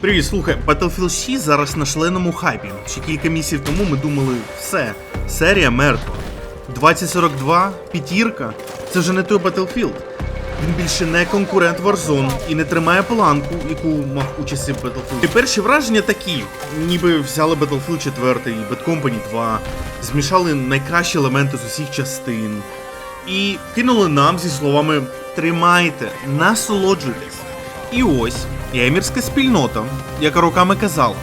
Привіт, слухай, Battlefield 6 зараз на шаленому хайпі. Ще кілька місяців тому ми думали, все, серія мертва. 2042, п'ятірка, це вже не той Battlefield. Він більше не конкурент Warzone і не тримає планку, яку мав у часи Battlefield. І перші враження такі, ніби взяли Battlefield 4, Bad Company 2, змішали найкращі елементи з усіх частин і кинули нам зі словами Тримайте, насолоджуйтесь. І ось геймерська спільнота, яка роками казала: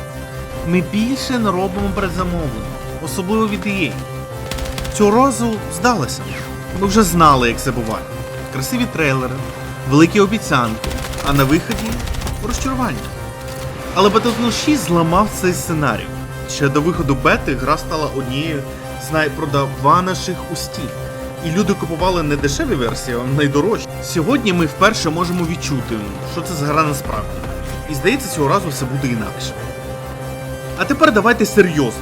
ми більше не робимо передзамовлення, особливо від EA. Цього разу здалося. Ми вже знали, як це буває. Красиві трейлери, великі обіцянки, а на виході розчарування. Але Battlefield 6 зламав цей сценарій. Ще до виходу бети гра стала однією з найпродаваніших у Steam. І люди купували не дешеві версії, а найдорожчі. Сьогодні ми вперше можемо відчути, що це за гра насправді. І здається, цього разу все буде інакше. А тепер давайте серйозно.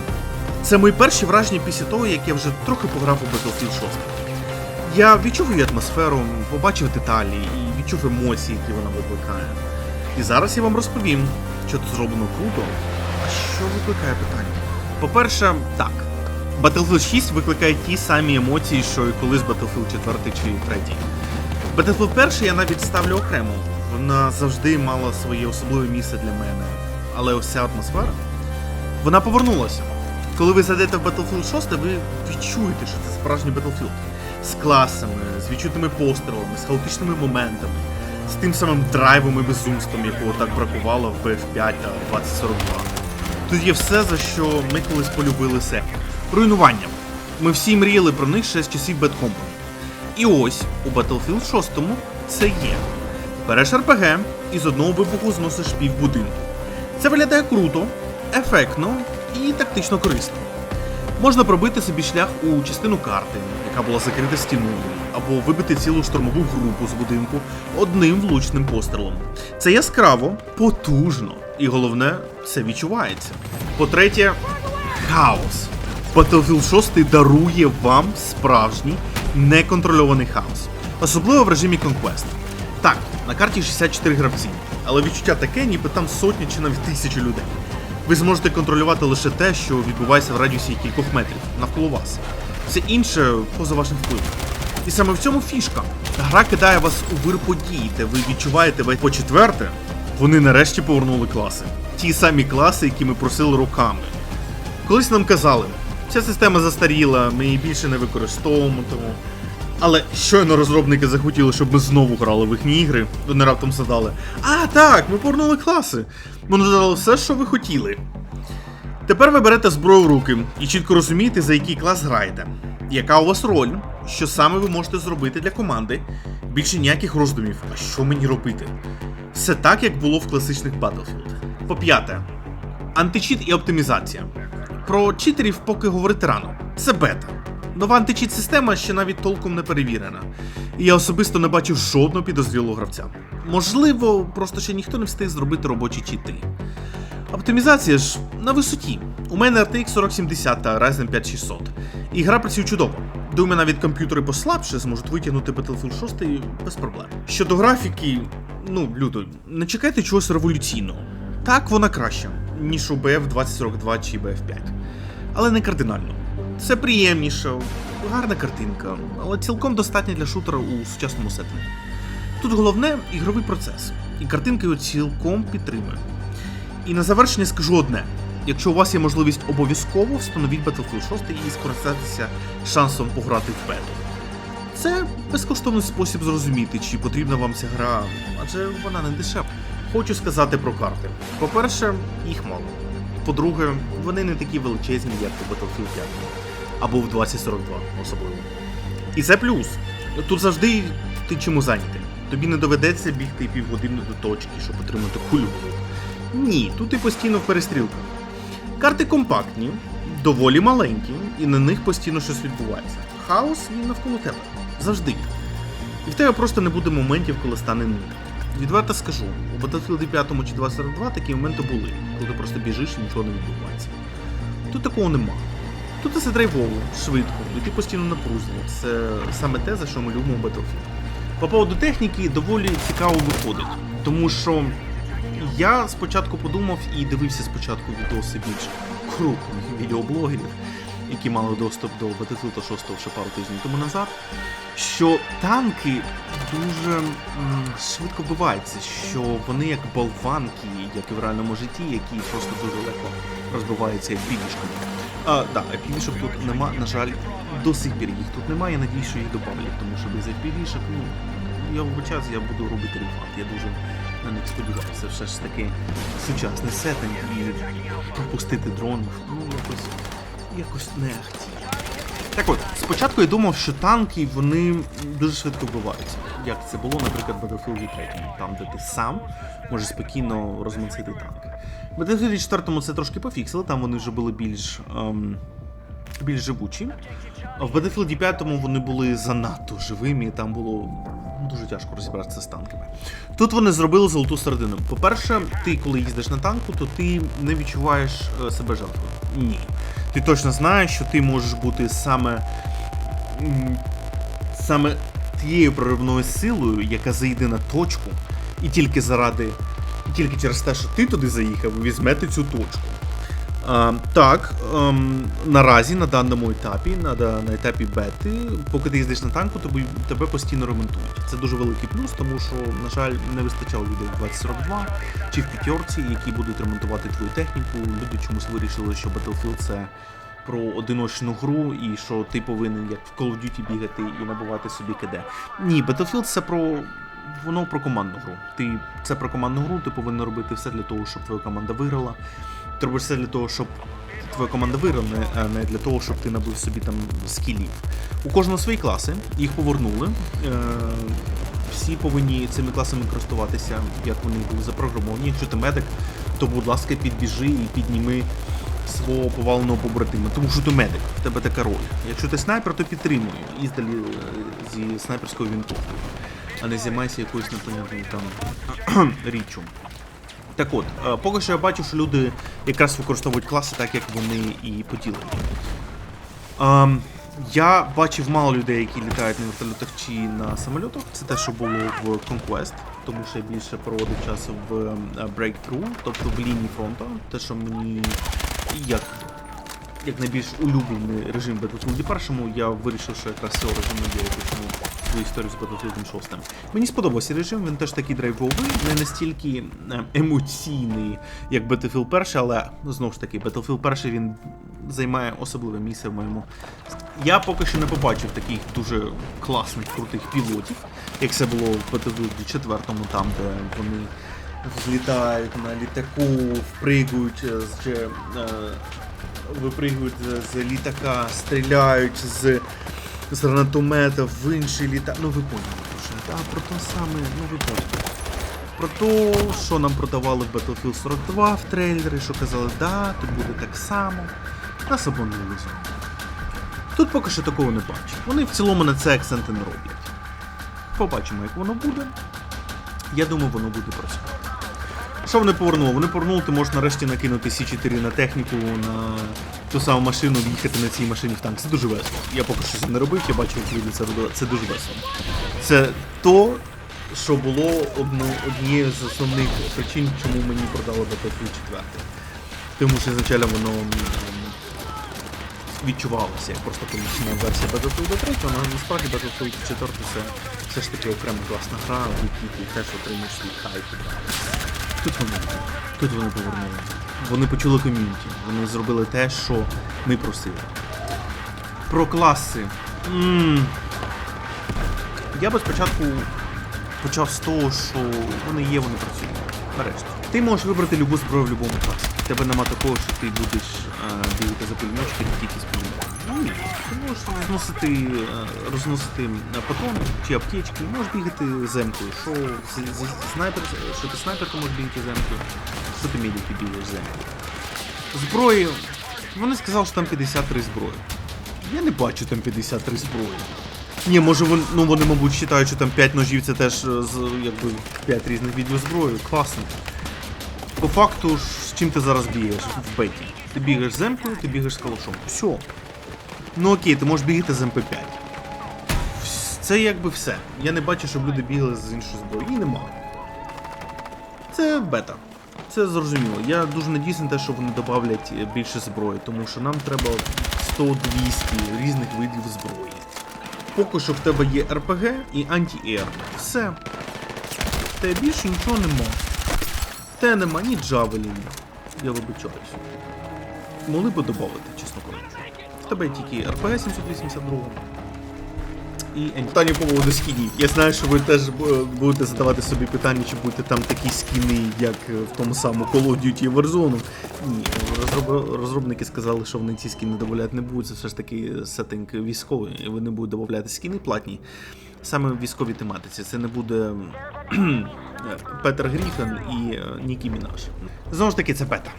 Це мої перші враження після того, як я вже трохи пограв у Battlefield 6. Я відчув її атмосферу, побачив деталі і відчув емоції, які вона викликає. І зараз я вам розповім, що тут зроблено круто, а що викликає питання. По-перше, так. Battlefield 6 викликає ті самі емоції, що і колись Battlefield 4 чи 3. Battlefield 1 я навіть ставлю окремо. Вона завжди мала своє особливе місце для мене. Але ось ця атмосфера, вона повернулася. Коли ви зайдете в Battlefield 6, ви відчуєте, що це справжній Battlefield. З класами, з відчутими пострілами, з хаотичними моментами, з тим самим драйвом і безумством, якого так бракувало в BF5 та 2042. Тут є все, за що ми колись полюбили сектор. Руйнування. Ми всі мріяли про них ще з часів Bad Company. І ось у Battlefield 6 це є. Береш РПГ і з одного вибуху зносиш пів будинку. Це виглядає круто, ефектно і тактично корисно. Можна пробити собі шлях у частину карти, яка була закрита стіною, або вибити цілу штурмову групу з будинку одним влучним пострілом. Це яскраво, потужно, і головне, це відчувається. По-третє, хаос. Battlefield 6 дарує вам справжній неконтрольований хаос, особливо в режимі Conquest. Так, на карті 64 гравці, але відчуття таке, ніби там сотні чи навіть тисячі людей. Ви зможете контролювати лише те, що відбувається в радіусі кількох метрів навколо вас. Все інше поза вашим впливом. І саме в цьому фішка. Гра кидає вас у вир подій, де ви відчуваєте весь по-четверте, вони нарешті повернули класи. Ті самі класи, які ми просили роками. Колись нам казали, ця система застаріла, ми її більше не використовуємо тому. Але щойно розробники захотіли, щоб ми знову грали в їхні ігри, вони раптом задали. А, так, ми повернули класи. Вони додали все, що ви хотіли. Тепер ви берете зброю в руки і чітко розумієте, за який клас граєте, яка у вас роль, що саме ви можете зробити для команди, більше ніяких роздумів, а що мені робити. Все так, як було в класичних Battlefield. По п'яте. Античіт і оптимізація. Про читерів поки говорити рано. Це бета. Нова античіт система ще навіть толком не перевірена. І я особисто не бачив жодного підозрілого гравця. Можливо, просто ще ніхто не встиг зробити робочі чіти. Оптимізація ж на висоті. У мене RTX 4070 та Ryzen 5600. І гра працює чудово. Думаю, навіть комп'ютери послабше зможуть витягнути Battlefield 6 без проблем. Щодо графіки, ну, люто, не чекайте чогось революційного. Так, вона краща, ніж у BF 2042 чи BF5. Але не кардинально. Це приємніше, гарна картинка, але цілком достатня для шутера у сучасному сеттингу. Тут головне ігровий процес, і картинка його цілком підтримує. І на завершення скажу одне: якщо у вас є можливість обов'язково встановіть Battlefield 6 і скористатися шансом пограти в бету. Це безкоштовний спосіб зрозуміти, чи потрібна вам ця гра, адже вона не дешева. Хочу сказати про карти. По-перше, їх мало. По-друге, вони не такі величезні, як у Battlefield 5. Або в 2042 особливо. І це плюс. Тут завжди ти чому зайнятий. Тобі не доведеться бігти півгодини до точки, щоб отримати кулю. Ні, тут ти постійно в перестрілках. Карти компактні, доволі маленькі, і на них постійно щось відбувається. Хаос він навколо тебе. Завжди. І в тебе просто не буде моментів, коли стане нудно. Відверто скажу, у Battlefield 5 чи 2042 такі моменти були, коли ти просто біжиш і нічого не відбувається. Тут такого нема. Тут все драйвово, швидко, і ти постійно напружений. Це саме те, за що ми любимо Battlefield. По поводу техніки доволі цікаво виходить, тому що Я спочатку подумав і дивився спочатку відоси більш крупних відеоблогерів, які мали доступ до Battlefield 6 ще пару тижнів тому назад, що танки дуже швидко вбиваються, що вони як болванки, як і в реальному житті, які просто дуже легко розбиваються півішками. А, да, півішок тут нема, на жаль, до сих пір їх тут немає. Я надіюсь, що їх добавлять, тому що без півішок, ну, я вибачаюсь, я буду робити рефанд. Я дуже на них сподіваюся. Все ж таки сучасний сеттинг і пропустити дронів, ну якось, якось не ахті. Так от, спочатку я думав, що танки вони дуже швидко вбиваються. Як це було, наприклад, в Battlefield 3, там, де ти сам можеш спокійно розмансити танк. В Battlefield 4 це трошки пофіксили, там вони вже були більш, ем, більш живучі. А в Battlefield 5 вони були занадто живими, і там було дуже тяжко розібратися з танками. Тут вони зробили золоту середину. По-перше, ти, коли їздиш на танку, то ти не відчуваєш е, себе жертвою. Ні. Ти точно знаєш, що ти можеш бути саме. саме тією проривною силою, яка зайде на точку, і тільки заради. І тільки через те, що ти туди заїхав, візьмете цю точку. А, так, ем, наразі на даному етапі, на, на етапі бети, поки ти їздиш на танку, тобі, тебе постійно ремонтують. Це дуже великий плюс, тому що, на жаль, не вистачало людей в 2042 чи в п'ятерці, які будуть ремонтувати твою техніку. Люди чомусь вирішили, що Battlefield це про одиночну гру, і що ти повинен як в Call of Duty бігати і набувати собі КД. Ні, Battlefield це про. Воно про командну гру. Ти це про командну гру, ти повинен робити все для того, щоб твоя команда виграла. Ти робиш все для того, щоб твоя команда виграла, а не для того, щоб ти набив собі там скілів. У кожного свої класи, їх повернули. Е, всі повинні цими класами користуватися, як вони були запрограмовані. Якщо ти медик, то будь ласка, підбіжи і підніми свого поваленого побратима, тому що ти медик, в тебе така роль. Якщо ти снайпер, то підтримуй іздалі е, зі снайперською вінтовкою, а не займайся якоюсь непонятною там річчю. Так от, е, поки що я бачу, що люди якраз використовують класи так, як вони і поділені. Ем, я бачив мало людей, які літають на вертольотах чи на самольотах. Це те, що було в Conquest, тому що я більше проводив часу в ем, Breakthrough, тобто в лінії фронту. Те, що мені як, як найбільш улюблений режим Battlefield першому, я вирішив, що якраз цього режиму я почну свою історію з Battlefield 6. Мені сподобався режим, він теж такий драйвовий, не настільки е, емоційний, як Battlefield 1, але ну, знову ж таки, Battlefield 1 він займає особливе місце в моєму. Я поки що не побачив таких дуже класних, крутих пілотів, як це було в Battlefield 4, там, де вони злітають на літаку, впригують з. е, випригують з, з літака, стріляють з, з гранатомета в інший літак. Ну ви поняли, про що я. Про те саме, ну ви поняли. Про те, що нам продавали в Battlefield 42 в трейлері, що казали, да, тут буде так само. Нас обманули знову. Тут поки що такого не бачу. Вони в цілому на це акценти не роблять. Побачимо, як воно буде. Я думаю, воно буде працювати. Що вони повернули? Вони повернули, ти можеш нарешті накинути Сі4 на техніку, на ту саму машину, в'їхати на цій машині в танк. Це дуже весело. Я поки що це не робив, я бачив, як люди це робили. Це дуже весело. Це то, що було однією з основних причин, чому мені продали Battlefield 4. Тому що звичайно воно відчувалося як просто полічна версія Battlefield 3, але насправді Battlefield 4 це все ж таки окрема класна гра, в якій ти теж отримаєш свій хайп. Тут вони, тут вони повернули. Вони почули ком'юніті, вони зробили те, що ми просили. Про класи. м Я би спочатку почав з того, що вони є, вони працюють. Нарешті. Ти можеш вибрати любу зброю в будь-якому класі. Тебе нема такого, що ти будеш е, за пулеметчики тільки з пулеметом. Ні. Ти можеш розносити, е, розносити е, патрони чи аптечки, можеш бігати земкою. Що снайпер, що ти снайпер, то можеш бігати земкою, що ти медик, ти бігаєш земкою. Зброї. Вони сказали, що там 53 зброї. Я не бачу там 53 зброї. Ні, може вони, ну вони, мабуть, вважають, що там 5 ножів це теж е, з якби 5 різних відео зброї. Класно. По факту, з чим ти зараз бігаєш в беті? Ти бігаєш з емкою, ти бігаєш з калашом. Все. Ну окей, ти можеш бігати з МП5. Це якби все. Я не бачу, щоб люди бігали з іншою зброєю. Її нема. Це бета. Це зрозуміло. Я дуже надіюсь на те, що вони додавлять більше зброї, тому що нам треба 100-200 різних видів зброї. Поки що в тебе є РПГ і анті-ЕР. Все. В тебе більше нічого нема. В тебе нема ні джавелінів. Я вибачаюсь. Могли би додати, чесно кажучи. В тебе тільки РПГ 782 і питання по поводу скінів. Я знаю, що ви теж будете задавати собі питання, чи будете там такі скіни, як е, в тому самому Call of Duty Warzone. Ні, розроб... розробники сказали, що вони ці скіни додавати не будуть. Це все ж таки сеттинг військовий, і вони будуть додавати скіни платні. Саме в військовій тематиці. Це не буде Петер Гріфен і е, Нікі Мінаш. Знову ж таки, це бета.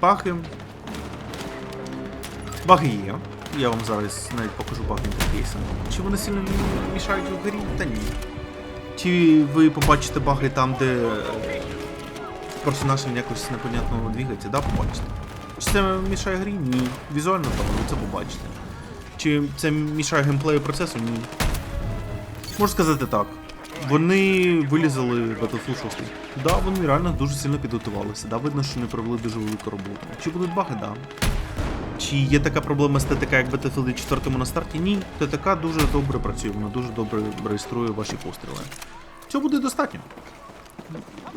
Бахи. Баги є. Я вам зараз навіть покажу баги інтерфейсу. Чи вони сильно мішають у грі? Та ні. Чи ви побачите баги там, де е, персонаж якось непонятно двигається? Да, побачите. Чи це мішає грі? Ні. Візуально там ви це побачите. Чи це мішає геймплею процесу? Ні. Можу сказати так. Вони вилізали Battlefield 6. Да, вони реально дуже сильно підготувалися. Да, видно, що вони провели дуже велику роботу. Чи будуть баги? Да. Чи є така проблема з ТТК, як Battlefield 4 на старті? Ні. ТТК дуже добре працює, вона дуже добре реєструє ваші постріли. Цього буде достатньо.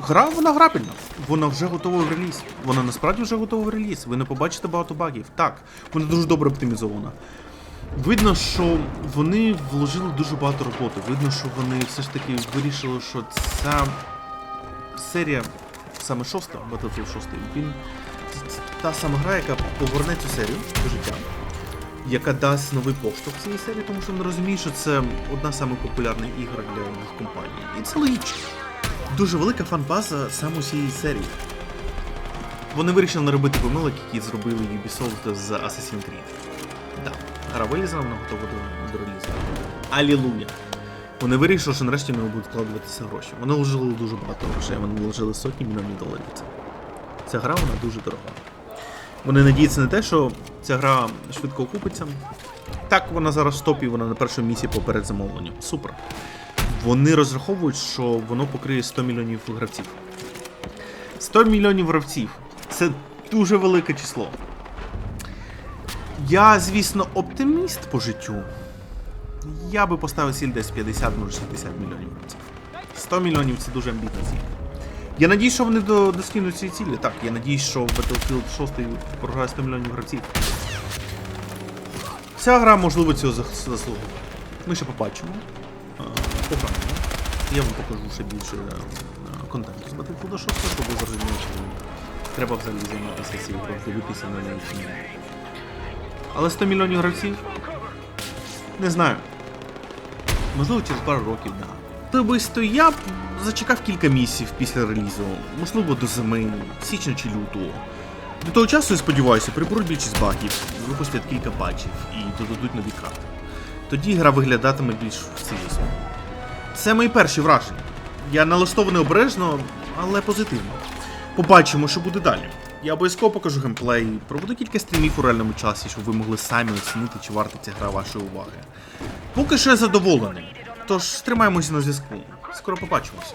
Гра, вона грабельна. Вона вже готова в реліз. Вона насправді вже готова в реліз. Ви не побачите багато багів. Так, вона дуже добре оптимізована. Видно, що вони вложили дуже багато роботи. Видно, що вони все ж таки вирішили, що ця серія, саме шоста, Battlefield 6, він та сама гра, яка поверне цю серію до життя, яка дасть новий поштовх цієї серії, тому що вони розуміють, що це одна з популярних ігор для їх компанії. І це логічно. Дуже велика фан-база саме усієї серії. Вони вирішили не робити помилок, які зробили Ubisoft з Assassin's Creed. Так, гра вилізла, вона готова до, до релізу. Алілуя! Вони вирішили, що нарешті вони будуть вкладуватися гроші. Вони вложили дуже багато грошей, вони вложили сотні мільйонів доларів. Ця гра вона дуже дорога. Вони надіються на те, що ця гра швидко окупиться. Так, вона зараз в топі, вона на першому місці по передзамовленню. Супер. Вони розраховують, що воно покриє 100 мільйонів гравців. 100 мільйонів гравців. Це дуже велике число. Я, звісно, оптиміст по життю. Я би поставив ціль десь 50, може 60 мільйонів гравців. 100 мільйонів це дуже амбітна ціль. Я надіюсь, що вони до, достигнуть цієї цілі. Так, я надіюсь, що Battlefield 6 програє 100 мільйонів гравців. Ця гра, можливо, цього зас- заслуговує. Ми ще побачимо. Е, Я вам покажу ще більше е, контенту з Battlefield 6, щоб ви зрозуміли, що треба взагалі займатися цією дивитися на неї. Але 100 мільйонів гравців? Не знаю. Можливо, через пару років, да. Особисто я б зачекав кілька місяців після релізу, можливо, до зими, січня чи лютого. До того часу, я сподіваюся, приберуть більшість багів, випустять кілька патчів і додадуть нові карти. Тоді гра виглядатиме більш цілісно. Це мої перші враження. Я налаштований обережно, але позитивно. Побачимо, що буде далі. Я обов'язково покажу геймплей, проведу кілька стрімів у реальному часі, щоб ви могли самі оцінити, чи варта ця гра вашої уваги. Поки що я задоволений. Тож тримаємося на зв'язку. Скоро побачимося.